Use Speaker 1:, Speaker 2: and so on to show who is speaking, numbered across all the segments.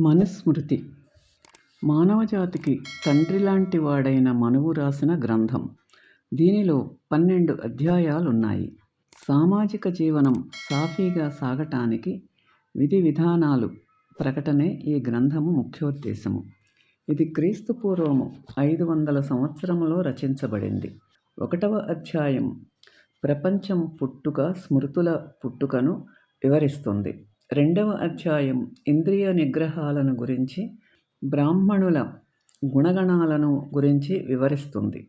Speaker 1: మనుస్మృతి. మానవజాతికి తండ్రిలాంటి వాడైన మనువు రాసిన గ్రంథం. దీనిలో పన్నెండు అధ్యాయాలున్నాయి. సామాజిక జీవనం సాఫీగా సాగటానికి విధి విధానాలు ప్రకటనే ఈ గ్రంథము ముఖ్యోద్దేశము. ఇది క్రీస్తు పూర్వము ఐదు వందల సంవత్సరములో రచించబడింది. ఒకటవ అధ్యాయం ప్రపంచం పుట్టుక స్మృతుల పుట్టుకను వివరిస్తుంది. రెండవ అధ్యాయం ఇంద్రియ నిగ్రహాలను గురించి బ్రాహ్మణుల గుణగణాలను గురించి వివరిస్తుంది.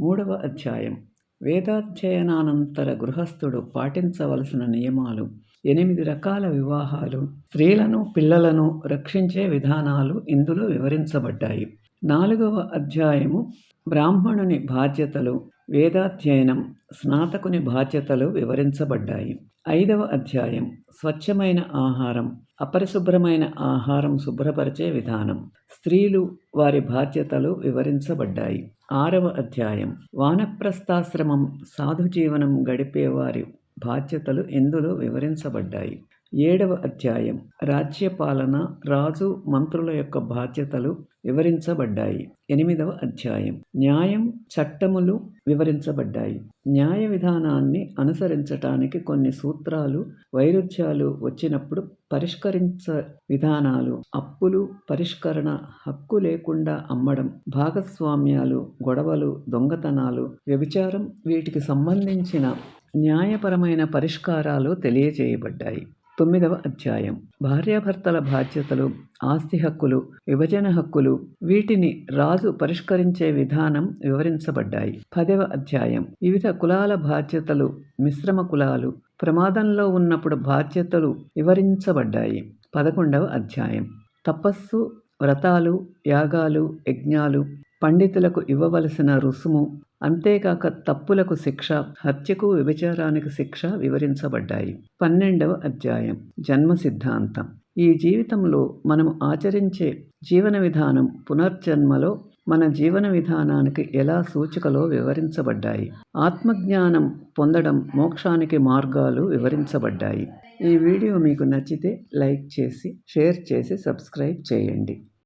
Speaker 1: మూడవ అధ్యాయం. వేదాధ్యయనానంతర గృహస్థుడు పాటించవలసిన నియమాలు ఎనిమిది రకాల వివాహాలు స్త్రీలను పిల్లలను రక్షించే విధానాలు ఇందులో వివరించబడ్డాయి. నాలుగవ అధ్యాయము. బ్రాహ్మణుని బాధ్యతలు వేదాధ్యయనం స్నాతకుని బాధ్యతలు వివరించబడ్డాయి. ఐదవ అధ్యాయం స్వచ్ఛమైన ఆహారం అపరిశుభ్రమైన ఆహారం శుభ్రపరిచే విధానం. స్త్రీలు వారి బాధ్యతలు వివరించబడ్డాయి. ఆరవ అధ్యాయం వానప్రస్థాశ్రమం సాధు జీవనం గడిపేవారి బాధ్యతలు ఇందులో వివరించబడ్డాయి? ఏడవ అధ్యాయం. రాజ్యపాలన రాజు మంత్రుల యొక్క బాధ్యతలు వివరించబడ్డాయి. ఎనిమిదవ అధ్యాయం. న్యాయం చట్టములు వివరించబడ్డాయి. న్యాయ విధానాన్ని అనుసరించటానికి కొన్ని సూత్రాలు వైరుధ్యాలు వచ్చినప్పుడు పరిష్కరించ విధానాలు అప్పులు పరిష్కరణ హక్కు లేకుండా అమ్మడం భాగస్వామ్యాలు గొడవలు దొంగతనాలు వ్యభిచారం వీటికి సంబంధించిన న్యాయపరమైన పరిష్కారాలు తెలియజేయబడ్డాయి. తొమ్మిదవ అధ్యాయం. భార్యాభర్తల బాధ్యతలు ఆస్తి హక్కులు విభజన హక్కులు వీటిని రాజు పరిష్కరించే విధానం వివరించబడ్డాయి. పదవ అధ్యాయం. వివిధ కులాల బాధ్యతలు మిశ్రమ కులాలు ప్రమాదంలో ఉన్నప్పుడు బాధ్యతలు వివరించబడ్డాయి. పదకొండవ అధ్యాయం. తపస్సు వ్రతాలు యాగాలు యజ్ఞాలు పండితులకు ఇవ్వవలసిన రుసుము అంతేకాక తప్పులకు శిక్ష హత్యకు వ్యభిచారానికి శిక్ష వివరించబడ్డాయి. పన్నెండవ అధ్యాయం. జన్మ సిద్ధాంతం. ఈ జీవితంలో మనం ఆచరించే జీవన విధానం పునర్జన్మలో మన జీవన విధానానికి ఎలా సూచికలో వివరించబడ్డాయి. ఆత్మజ్ఞానం పొందడం మోక్షానికి మార్గాలు వివరించబడ్డాయి. ఈ వీడియో మీకు నచ్చితే లైక్ చేసి షేర్ చేసి సబ్స్క్రైబ్ చేయండి.